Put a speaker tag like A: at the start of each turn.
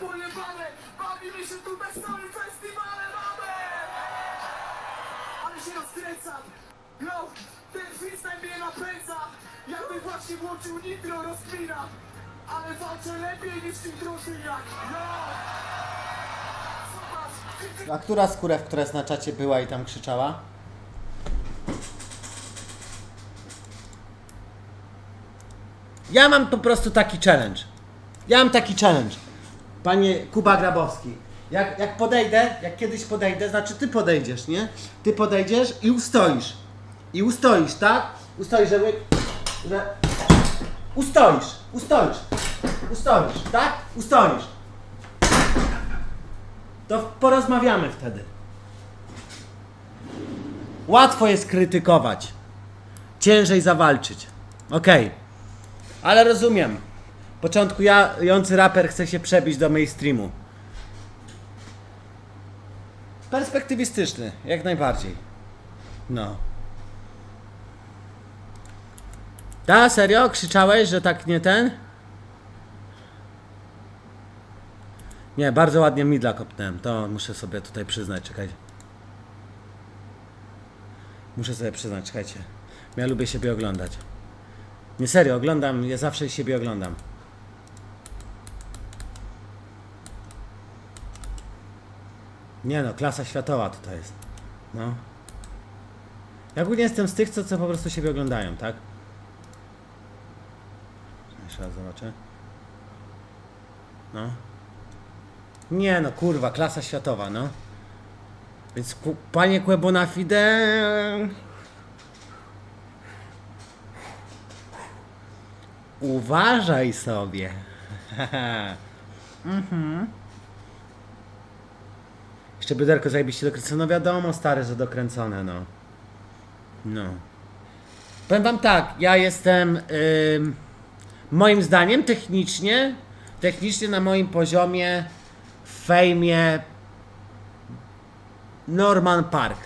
A: pojebane! Bawimy się tu wesołym festiwalem, mamy! Ale się rozkręcam. Yo, ten freestyle mnie napędza. Jakby właśnie włączył nitro, rozkminam Ale walczę lepiej niż tym drużynach Yo!
B: A która z kurew, która jest na czacie była i tam krzyczała? Ja mam po prostu taki challenge. Ja mam taki challenge. Panie Kuba Grabowski. Jak, jak podejdę, jak kiedyś podejdę, znaczy ty podejdziesz, nie? Ty podejdziesz i ustoisz. I ustoisz, tak? Ustoisz, żeby... Że... Ustoisz, ustoisz. Ustoisz, tak? Ustoisz. To porozmawiamy wtedy. Łatwo jest krytykować. Ciężej zawalczyć. Okej. Ale rozumiem. Początkujący raper chce się przebić do mainstreamu. Perspektywistyczny, jak najbardziej. No. Ta, serio? Krzyczałeś, że tak nie ten? Nie, bardzo ładnie midla kopnąłem. To muszę sobie tutaj przyznać, czekajcie. Muszę sobie przyznać, czekajcie. Ja lubię siebie oglądać. Nie serio, oglądam, ja zawsze siebie oglądam. Nie no, klasa światowa tutaj jest. No. Ja ogólnie jestem z tych, co, co po prostu siebie oglądają, tak? Jeszcze raz zobaczę. No. Nie no, kurwa, klasa światowa, no. Więc ku, panie Quebona. Uważaj sobie. mhm. Jeszcze byderko zajebiście dokręcone. No wiadomo, stary, że dokręcone, no. No. Powiem wam tak, ja jestem... Moim zdaniem technicznie, technicznie na moim poziomie w fejmie Norman Park.